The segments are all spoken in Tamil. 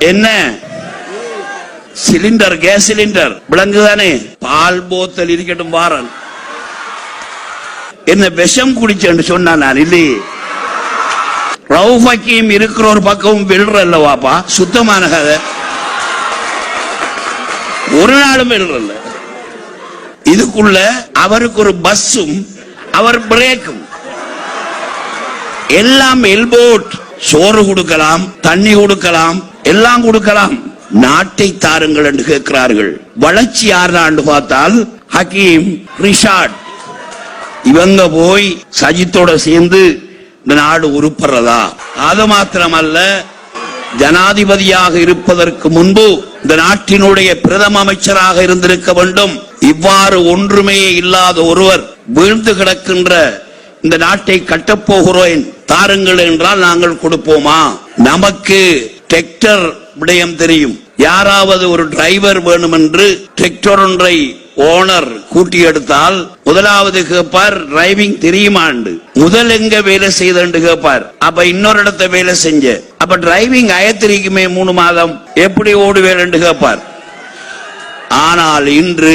என்ன? சிலிண்டர் கேஸ் சிலிண்டர் விளங்குதானே பால் போத்தல் இருக்கட்டும் வாரன் என்ன விஷம் குடிச்சேன்னு சொன்னா நான் இல்லையே. ரவுஃபக்கியும் இருக்கிற ஒரு பக்கமும் விழுறல்லவாப்பா சுத்தமான கதை. ஒரு நாளும் விழுறல்ல இதுக்குள்ள அவருக்கு ஒரு பஸ்ஸும் அவர் பிரேக்கும் எல்லாம் எல்போட் சோறு கொடுக்கலாம் தண்ணி கொடுக்கலாம் எல்லாம் கொடுக்கலாம். நாட்டை தாருங்கள் என்று கேட்கிறார்கள். வளர்ச்சி யாருன்னு பார்த்தால் ஹக்கீம் ரிஷாட். இவங்க போய் சஜித்தோட சேர்ந்து இந்த நாடு உருப்படுறதா அது மாத்திரமல்ல ஜனாதிபதியாக இருப்பதற்கு முன்பு இந்த நாட்டினுடைய பிரதம அமைச்சராக இருந்திருக்க வேண்டும். இவ்வாறு ஒன்றுமே இல்லாத ஒருவர் வீழ்ந்து கிடக்கின்ற இந்த நாட்டை கட்டப்போகிறோம் தாருங்கள் என்றால் நாங்கள் கொடுப்போமா? நமக்கு டிராக்டர் விடயம் தெரியும். யாராவது ஒரு டிரைவர் வேணும் என்று டிராக்டர் ஒன்றை ஓனர் கூட்டி எடுத்தால் முதலாவது கேட்பார் டிரைவிங் தெரியுமாண்டு. முதல் எங்க வேலை செய்தண்டு கேட்பார் அப்ப இன்னொரு இடத்த வேலை செஞ்ச. அப்ப டிரைவிங் அயத்திரிக்குமே மூணு மாதம். எப்படி ஓடுவேன்? கேட்பார் ஆனால் இன்று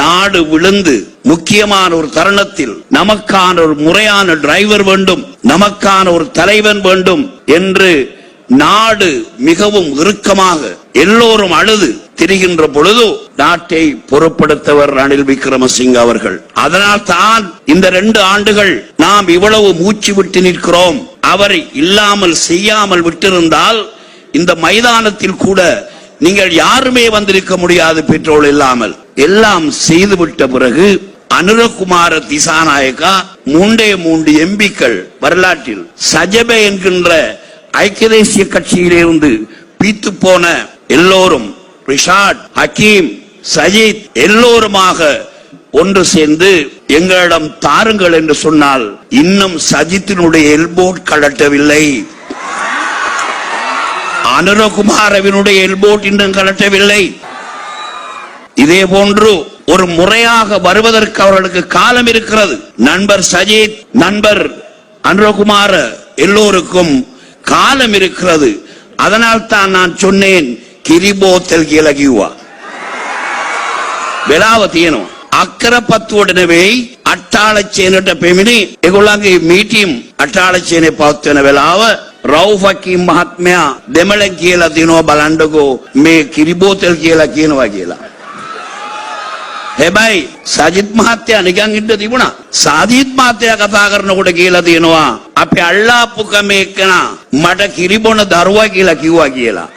நாடு விழுந்து முக்கியமான ஒரு தருணத்தில் நமக்கான ஒரு முறையான டிரைவர் வேண்டும் நமக்கான ஒரு தலைவன் வேண்டும் என்று நாடு மிகவும் இறுக்கமாக எல்லோரும் அழுது திரிகின்ற பொழுது நாட்டை பொறுப்படுத்தவர் ரணில் விக்ரமசிங்க அவர்கள். அதனால் தான் இந்த ரெண்டு ஆண்டுகள் நாம் இவ்வளவு மூச்சு விட்டு நிற்கிறோம். அவரை இல்லாமல் செய்யாமல் விட்டிருந்தால் இந்த மைதானத்தில் கூட நீங்கள் யாருமே வந்திருக்க முடியாது பெட்ரோல் இல்லாமல். எல்லாம் செய்துவிட்ட பிறகு அனுரகுமார திசாநாயக்கா மூண்டே மூன்று எம்பிக்கள் வரலாற்றில் சஜபே என்கின்ற ஐக்கிய தேசிய கட்சியிலிருந்து பீத்து போன எல்லோரும் ரிஷாட் ஹக்கீம் சஜித் எல்லோருமாக ஒன்று சேர்ந்து எங்களிடம் தாருங்கள் என்று சொன்னால் இன்னும் சஜித்தினுடைய எல்போட் கலட்டவில்லை. அனுரகுமாரவினுடைய எல்போட் இன்னும் கலட்டவில்லை. இதே போன்று ஒரு முறையாக வருவதற்கு அவர்களுக்கு காலம் இருக்கிறது நண்பர் சஜித் நண்பர் அனுரகுமார எல்லோருக்கும் காலம் இருக்கிறது அதனால் தான் நான் சொன்னேன் කිරිබෝතල් කියලා කිව්වා. වෙලාව තියෙනවා. අක්කරපත්තුවට නෙවෙයි අට්ටාලච්චේනට පෙමිණි ඒගොල්ලන්ගේ මීටිම් අට්ටාලච්චේනේ පවත්වන වෙලාව රවුෆකීම් මහත්මයා දෙමළෙන් කියලා තිනවා බලන්නකෝ මේ කිරිබෝතල් කියලා කියනවා කියලා. හැබැයි සජිත් මහත්තයා නිකන් ඉන්න තිබුණා. සාජිත් මහත්තයා කතා කරනකොට කියලා තියෙනවා අපි අල්ලාපු කම එක්කන මට කිරිබොන දරුවා කියලා කිව්වා කියලා.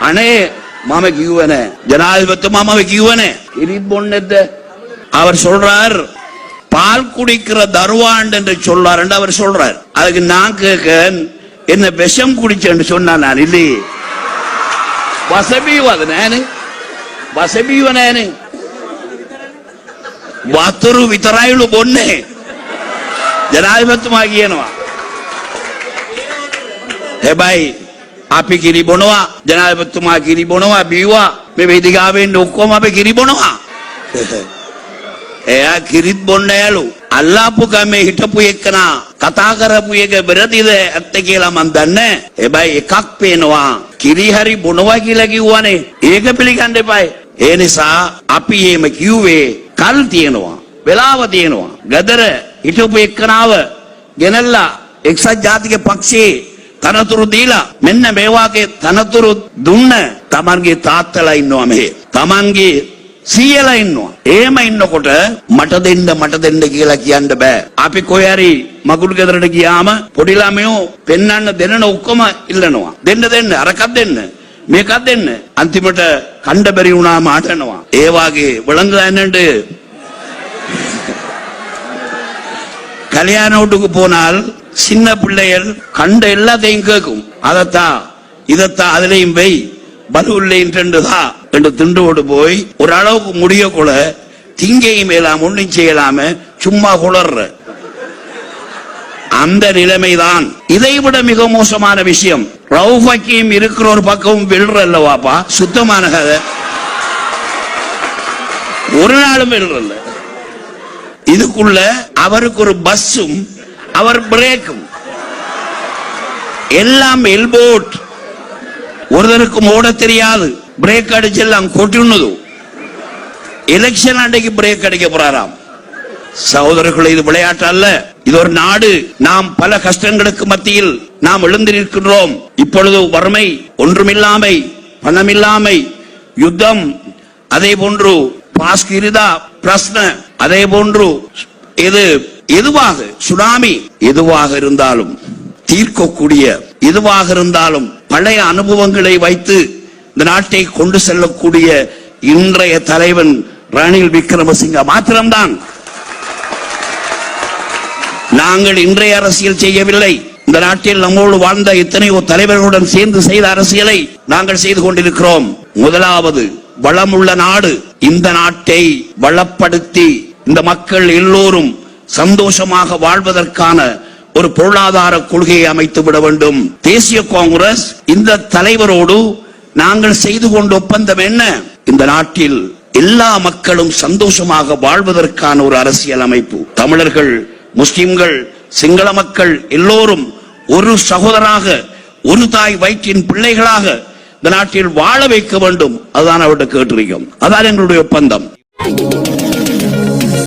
අනේ මම කිව්වේ නෑ. ஜனாதிபதிமா මම කිව්වේ නෑ. කිරිත් බොන්නේද? அவர் சொல்றார் பால் குடிக்கிற தருவாண்டு என்று சொல்றார் என்று அவர் சொல்றார் அதுக்கு நான் கேட்க என்ன விஷம் குடிச்சேன்னு சொன்னா நான் இல்லையே வசபிவது நானு වසබීව නෑනේ වතුරු විතරයිලු බොන්නේ. ජනාධිපතිතුමා කියනවා. හැබැයි අපි කිරි බොනවා ජනාධිපතිතුමා කිරි බොනවා බීවා මේ වේදිකාවෙන් ඔක්කොම අපි කිරි බොනවා එයා කිරිත් බොන්න යාලු. අල්ලාපු ගමේ හිටපු එක්කනා කතා කරපු එක බෙරදිද ඇත්ත කියලා මන් දන්නේ හැබැයි එකක් පේනවා. කිරි හරි බොනවා කියලා කිව්වනේ. ඒක පිළිගන්න එපායි. ඒ නිසා අපි එහෙම කිව්වේ කල් තියෙනවා වෙලාව තියෙනවා. ගදර හිටපු එක්කනාව ගෙනල්ලා එක්සත් ජාතික පක්ෂයේ තනතුරු දීලා මෙන්න මේ වාගේ තනතුරු දුන්න තමන්ගේ තාත්තලා ඉන්නවා මෙහෙ. තමන්ගේ සීයලා ඉන්නවා. එහෙම ඉන්නකොට මට දෙන්න මට දෙන්න කියලා කියන්න බෑ. අපි කොහේ හරි මගුල් ගෙදරට ගියාම පොඩි ළමයෝ පෙන්වන්න දෙනන ඔක්කොම ඉල්ලනවා. දෙන්න දෙන්න අරකක් දෙන්න. මේකක් දෙන්න අන්තිමට කණ්ඩ බැරි වුණාම අටනවා ඒ වාගේ விளங்குதான்னு கல்யாண வீட்டுக்கு போனால் சின்ன பிள்ளைகள் கண்ட எல்லாத்தையும் கேட்கும் அதத்தான் இதத்தான் அதுலயும் போய் பலுவில்லைன்றா என்று திண்டோடு போய் ஒரு அளவுக்கு முடிய கூட திங்கையும் மேலாம் ஒன்றும் செய்யலாம சும்மா குளர்ற அந்த நிலைமைதான். இதைவிட மிக மோசமான விஷயம். ரவுஃபக்கியும் இருக்கிற ஒரு பக்கமும் விழுறல்லவாப்பா சுத்தமான கதை. ஒரு நாளும் விழுறல்ல இதுக்குள்ள அவருக்கு ஒரு பஸ்ஸும் அவர் பிரேக்கும் எல்லாம் எல்போட் ஒருத்தருக்கும் ஓட தெரியாது. பிரேக் அடிச்சு எல்லாம் கொட்டினதும் எலெக்ஷன் அன்றைக்கு பிரேக் அடிக்க போறாராம். சகோதரர்களை இது விளையாட்டு அல்ல. இது ஒரு நாடு. நாம் பல கஷ்டங்களுக்கு மத்தியில் நாம் எழுந்திருக்கின்றோம் இப்பொழுது வறுமை ஒன்றுமில்லாமை பணமில்லாமை யுத்தம் அதே போன்று பாஸ்கிரிதா பிரஸ்ன அதே போன்று இது எதுவாக சுனாமி எதுவாக இருந்தாலும் தீர்க்கக்கூடிய எதுவாக இருந்தாலும் பழைய அனுபவங்களை வைத்து இந்த நாட்டை கொண்டு செல்லக்கூடிய இன்றைய தலைவன் ரணில் விக்ரமசிங்க. மாத்திரம்தான். நாங்கள் இன்றைய அரசியல் செய்யவில்லை. இந்த நாட்டில் நம்மோடு வாழ்ந்த எத்தனையோ தலைவர்களுடன் சேர்ந்து செய்த அரசியலை நாங்கள் செய்து கொண்டிருக்கிறோம். முதலாவது வளமுள்ள நாடு. இந்த நாட்டை வளப்படுத்தி இந்த மக்கள் எல்லோரும் சந்தோஷமாக வாழ்வதற்கான ஒரு பொருளாதார கொள்கையை அமைத்து விட வேண்டும். தேசிய காங்கிரஸ் இந்த தலைவரோடு நாங்கள் செய்து கொண்ட ஒப்பந்தம் என்ன? இந்த நாட்டில் எல்லா மக்களும் சந்தோஷமாக வாழ்வதற்கான ஒரு அரசியல் அமைப்பு. தமிழர்கள் முஸ்லிம்கள் சிங்கள மக்கள் எல்லோரும் ஒரு சகோதராக ஒரு தாய் வயிற்றின் பிள்ளைகளாக இந்த நாட்டில் வாழ வைக்க வேண்டும். அதுதான் அவர்கிட்ட கேட்டிருக்கோம். அதான் எங்களுடைய ஒப்பந்தம்.